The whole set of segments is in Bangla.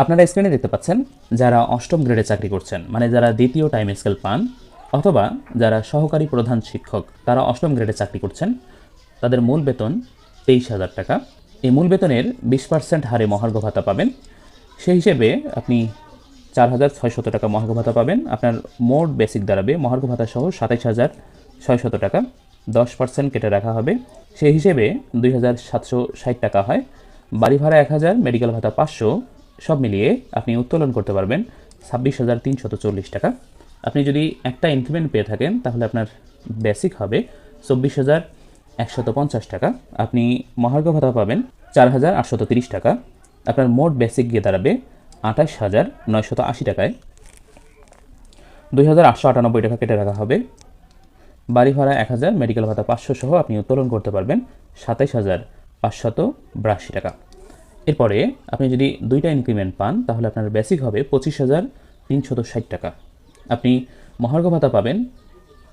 আপনারা স্ক্রিনে দেখতে পাচ্ছেন যারা অষ্টম গ্রেডে চাকরি করছেন মানে যারা দ্বিতীয় টাইম স্কেল পান, অথবা যারা সহকারী প্রধান শিক্ষক, তারা অষ্টম গ্রেডে চাকরি করছেন, তাদের মূল বেতন তেইশ হাজার টাকা। এই মূল বেতনের বিশ পার্সেন্ট হারে মহার্ঘ ভাতা পাবেন। সেই হিসেবে আপনি চার হাজার ছয়শত টাকা মহার্ঘ ভাতা পাবেন। আপনার মোট বেসিক দাঁড়াবে মহার্ঘ ভাতা সহ সাতাইশ হাজার ছয়শত টাকা। দশ পার্সেন্ট কেটে রাখা হবে। সেই হিসেবে দুই হাজার সাতশো ষাট টাকা হয়। বাড়ি ভাড়া এক হাজার মেডিকেল ভাতা পাঁচশো। সব মিলিয়ে আপনি উত্তোলন করতে পারবেন ছাব্বিশ হাজার তিনশত চল্লিশ টাকা। আপনি যদি একটা ইনক্রিমেন্ট পেয়ে থাকেন, তাহলে আপনার বেসিক হবে চব্বিশ হাজার একশত পঞ্চাশ টাকা। আপনি মহার্ঘ ভাতা পাবেন চার হাজার আটশত তিরিশ টাকা। আপনার মোট বেসিক গিয়ে দাঁড়াবে আঠাশ হাজার নয়শত আশি টাকায়। দুই হাজার আটশো আটানব্বই টাকা কেটে রাখা হবে। বাড়ি ভাড়া এক হাজার মেডিকেল ভাতা পাঁচশো সহ আপনি উত্তোলন করতে পারবেন সাতাইশ হাজার পাঁচশত বিরাশি টাকা। এরপরে আপনি যদি দুইটা ইনক্রিমেন্ট পান, তাহলে আপনার বেসিক হবে পঁচিশ হাজার তিনশত ষাট টাকা। আপনি মহার্ঘ ভাতা পাবেন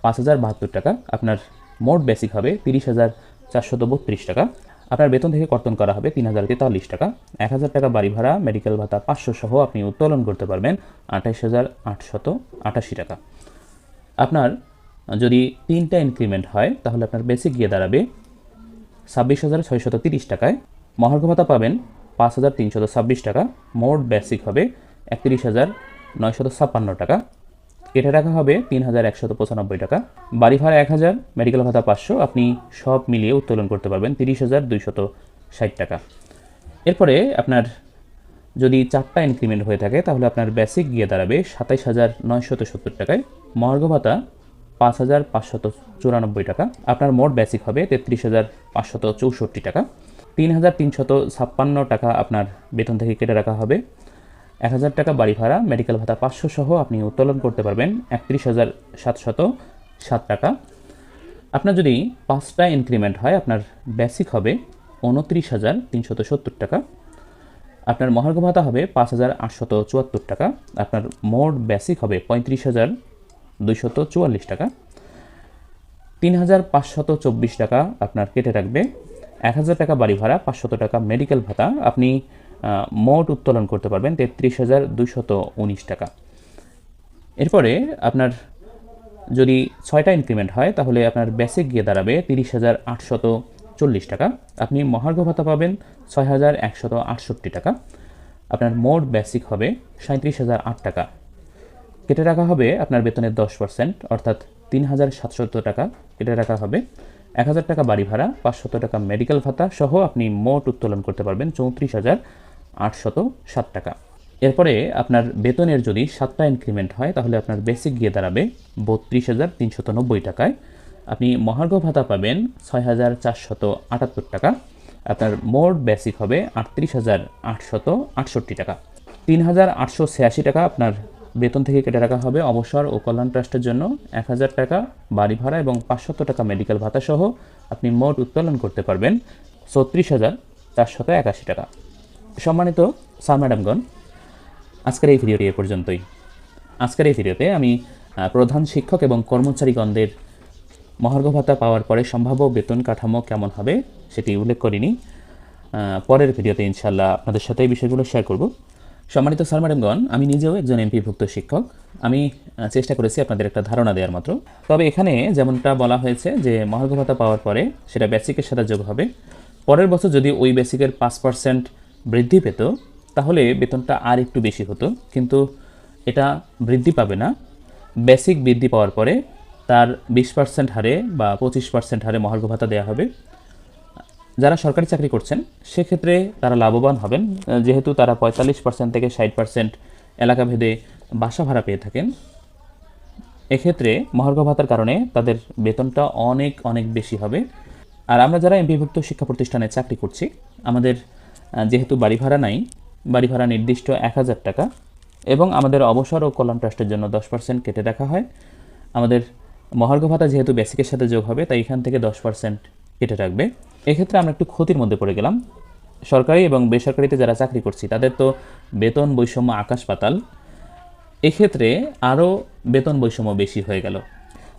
পাঁচ হাজার বাহাত্তর টাকা। আপনার মোট বেসিক হবে তিরিশ হাজার চারশত বত্রিশ টাকা। আপনার বেতন থেকে কর্তন করা হবে তিন হাজার তেতাল্লিশ টাকা। এক হাজার টাকা বাড়ি ভাড়া মেডিকেল ভাতা পাঁচশো সহ আপনি উত্তোলন করতে পারবেন আঠাইশ হাজার আটশত আটাশি টাকা। আপনার যদি তিনটা ইনক্রিমেন্ট হয়, তাহলে আপনার বেসিক গিয়ে দাঁড়াবে ছাব্বিশ হাজার ছয়শত তিরিশ টাকায়। মহার্ঘ ভাতা পাবেন পাঁচ হাজার তিনশত ছাব্বিশ টাকা, মোট বেসিক হবে একত্রিশ হাজার নয়শত ছাপ্পান্ন টাকা। কেটে রাখা হবে তিন হাজার একশত পঁচানব্বই টাকা। বাড়ি ভাড়া এক হাজার মেডিকেল ভাতা পাঁচশো, আপনি সব মিলিয়ে উত্তোলন করতে পারবেন তিরিশ হাজার দুইশত ষাট টাকা। এরপরে আপনার যদি চারটা ইনক্রিমেন্ট হয়ে থাকে, তাহলে আপনার বেসিক গিয়ে দাঁড়াবে সাতাইশ হাজার নয়শত সত্তর টাকায়। মহার্ঘ ভাতা পাঁচ হাজার পাঁচশত চুরানব্বই টাকা। আপনার মোট বেসিক হবে তেত্রিশ হাজার পাঁচশত চৌষট্টি টাকা। তিন হাজার তিনশত ছাপ্পান্ন টাকা আপনার বেতন থেকে কেটে রাখা হবে। এক হাজার টাকা বাড়ি ভাড়া মেডিকেল ভাতা পাঁচশো সহ আপনি উত্তোলন করতে পারবেন একত্রিশ হাজার সাতশত সাত টাকা। আপনার যদি পাঁচটা ইনক্রিমেন্ট হয়, আপনার বেসিক হবে উনত্রিশ হাজার তিনশত সত্তর টাকা। আপনার মহার্ঘ ভাতা হবে পাঁচ হাজার আটশত চুয়াত্তর টাকা। আপনার মোট বেসিক হবে পঁয়ত্রিশ হাজার দুইশত চুয়াল্লিশ টাকা। তিন হাজার পাঁচশত চব্বিশ টাকা আপনার কেটে রাখবে এক হাজার টাকা বাড়ি ভাড়া, পাঁচশত টাকা মেডিকেল ভাতা। আপনি মোট উত্তোলন করতে পারবেন তেত্রিশ হাজার দুইশত উনিশ টাকা। এরপরে আপনার যদি ছয়টা ইনক্রিমেন্ট হয়, তাহলে আপনার বেসিক গিয়ে দাঁড়াবে তিরিশ হাজার আটশত চল্লিশ টাকা। আপনি মহার্ঘ ভাতা পাবেন ছয় হাজার একশত আটষট্টি টাকা। আপনার মোট বেসিক হবে সাঁত্রিশ হাজার আট টাকা। কেটে রাখা হবে আপনার বেতনের দশ পার্সেন্ট অর্থাৎ তিন হাজার সাতশত টাকা কেটে রাখা হবে। এক হাজার টাকা বাড়ি ভাড়া, পাঁচশত টাকা মেডিকেল ভাতা সহ আপনি মোট উত্তোলন করতে পারবেন চৌত্রিশ হাজার আটশত সাত টাকা। এরপরে আপনার বেতনের যদি সাতটা ইনক্রিমেন্ট হয়, তাহলে আপনার বেসিক গিয়ে দাঁড়াবে বত্রিশ হাজার তিনশত নব্বই টাকায়। আপনি মহার্ঘ ভাতা পাবেন ছয় হাজার চারশত আটাত্তর টাকা। আপনার মোট বেসিক হবে আটত্রিশ হাজার আটশত আটষট্টি টাকা। তিন হাজার আটশো ছিয়াশি টাকা আপনার বেতন থেকে কেটে রাখা হবে অবসর ও কল্যাণ ট্রাস্টের জন্য এক হাজার টাকা, বাড়ি ভাড়া এবং পাঁচশত টাকা মেডিকেল ভাতা সহ আপনি মোট উত্তোলন করতে পারবেন ছত্রিশ হাজার চারশত একাশি টাকা। সম্মানিত স্যার, ম্যাডামগণ, আজকের এই ভিডিওটি এ পর্যন্তই। আজকের এই ভিডিওতে আমি প্রধান শিক্ষক এবং কর্মচারীগণদের মহার্ঘ ভাতা পাওয়ার পরে সম্ভাব্য বেতন কাঠামো কেমন হবে সেটি উল্লেখ করিনি। পরের ভিডিওতে ইনশাল্লাহ আপনাদের সাথে এই বিষয়গুলো শেয়ার করব। সম্মানিত স্যার, ম্যাডামগণ, আমি নিজেও একজন এমপিভুক্ত শিক্ষক। আমি চেষ্টা করেছি আপনাদের একটা ধারণা দেওয়ার মাত্র। তবে এখানে যেমনটা বলা হয়েছে যে মহার্ঘ ভাতা পাওয়ার পরে সেটা বেসিকের সাথে যোগ হবে। পরের বছর যদি ওই বেসিকের পাঁচ পার্সেন্ট বৃদ্ধি পেত, তাহলে বেতনটা আর একটু বেশি হতো। কিন্তু এটা বৃদ্ধি পাবে না। বেসিক বৃদ্ধি পাওয়ার পরে তার বিশ পার্সেন্ট হারে বা পঁচিশ পার্সেন্ট হারে মহার্ঘ ভাতা দেওয়া হবে। যারা সরকারি চাকরি করছেন, সেক্ষেত্রে তারা লাভবান হবেন। যেহেতু তারা পঁয়তাল্লিশ পার্সেন্ট থেকে ষাট পার্সেন্ট এলাকাভেদে বাসা ভাড়া পেয়ে থাকেন। এক্ষেত্রে মহার্ঘ ভাতার কারণে তাদের বেতনটা অনেক অনেক বেশি হবে। আর আমরা যারা এমপিভুক্ত শিক্ষা প্রতিষ্ঠানে চাকরি করছি, আমাদের যেহেতু বাড়ি ভাড়া নাই, বাড়ি ভাড়া নির্দিষ্ট এক হাজার টাকা এবং আমাদের অবসর ও কল্যাণ ট্রাস্টের জন্য দশ পার্সেন্ট কেটে রাখা হয়। আমাদের মহার্ঘ ভাতা যেহেতু বেসিকের সাথে যোগ হবে, তাই এখান থেকে দশ পার্সেন্ট কেটে রাখবে। এক্ষেত্রে আমরা একটু ক্ষতির মধ্যে পড়ে গেলাম। সরকারি এবং বেসরকারিতে যারা চাকরি করছি, তাদের তো বেতন বৈষম্য আকাশ পাতাল। এক্ষেত্রে আরও বেতন বৈষম্য বেশি হয়ে গেল।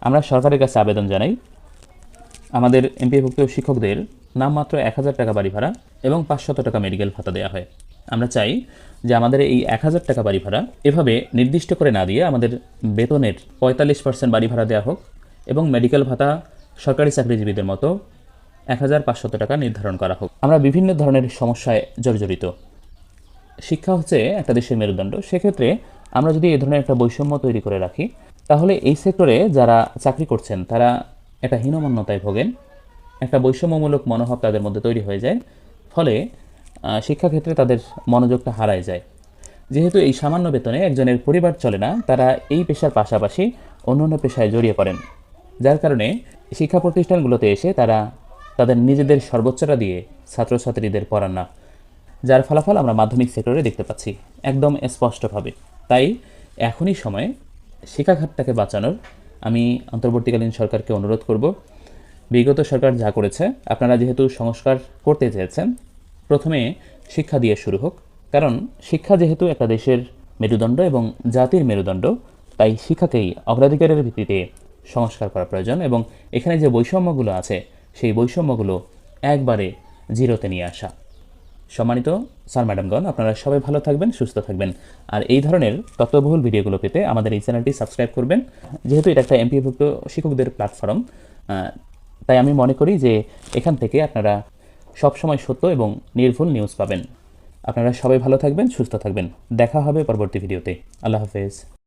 আমরা সরকারের কাছে আবেদন জানাই। আমাদের এমপিভুক্ত শিক্ষকদের নামমাত্র এক হাজার টাকা বাড়ি ভাড়া এবং পাঁচশত টাকা মেডিকেল ভাতা দেওয়া হয়। আমরা চাই যে আমাদের এই এক হাজার টাকা বাড়ি ভাড়া এভাবে নির্দিষ্ট করে না দিয়ে আমাদের বেতনের পঁয়তাল্লিশ পার্সেন্ট বাড়ি ভাড়া দেওয়া হোক এবং মেডিকেল ভাতা সরকারি চাকরিজীবীদের মতো এক হাজার টাকা নির্ধারণ করা হোক। আমরা বিভিন্ন ধরনের সমস্যায় জর্জরিত। শিক্ষা হচ্ছে একটা দেশের মেরুদণ্ড। সেক্ষেত্রে আমরা যদি এ ধরনের একটা বৈষম্য তৈরি করে রাখি, তাহলে এই সেক্টরে যারা চাকরি করছেন, তারা একটা হীনমান্যতায় ভোগেন, একটা বৈষম্যমূলক মনোভাব তাদের মধ্যে তৈরি হয়ে যায়, ফলে শিক্ষাক্ষেত্রে তাদের মনোযোগটা হারায় যায়। যেহেতু এই সামান্য বেতনে একজনের পরিবার চলে না, তারা এই পেশার পাশাপাশি অন্যান্য পেশায় জড়িয়ে পড়েন। যার কারণে শিক্ষা প্রতিষ্ঠানগুলোতে এসে তারা তাদের নিজেদের সর্বোচ্চটা দিয়ে ছাত্রছাত্রীদের পড়ান না। যার ফলাফল আমরা মাধ্যমিক সেক্টরে দেখতে পাচ্ছি, একদম স্পষ্টভাবে। তাই এখনই সময়ে শিক্ষাখাতটাকে বাঁচানোর আমি অন্তর্বর্তীকালীন সরকারকে অনুরোধ করব। বিগত সরকার যা করেছে, আপনারা যেহেতু সংস্কার করতে চেয়েছেন, প্রথমে শিক্ষা দিয়ে শুরু হোক। কারণ শিক্ষা যেহেতু একটা দেশের মেরুদণ্ড এবং জাতির মেরুদণ্ড, তাই শিক্ষাকেই অগ্রাধিকারের ভিত্তিতে সংস্কার করা প্রয়োজন এবং এখানে যে বৈষম্যগুলো আছে সেই বৈষম্যগুলো একবারে জিরোতে নিয়ে আসা। সম্মানিত স্যার, ম্যাডামগণ, আপনারা সবাই ভালো থাকবেন, সুস্থ থাকবেন। আর এই ধরনের তত্ত্ববহুল ভিডিওগুলো পেতে আমাদের এই চ্যানেলটি সাবস্ক্রাইব করবেন। যেহেতু এটা একটা এমপিভুক্ত শিক্ষকদের প্ল্যাটফর্ম তাই আমি মনে করি যে এখান থেকে আপনারা সবসময় সত্য এবং নির্ভুল নিউজ পাবেন। আপনারা সবাই ভালো থাকবেন, সুস্থ থাকবেন। দেখা হবে পরবর্তী ভিডিওতে। আল্লাহ হাফেজ।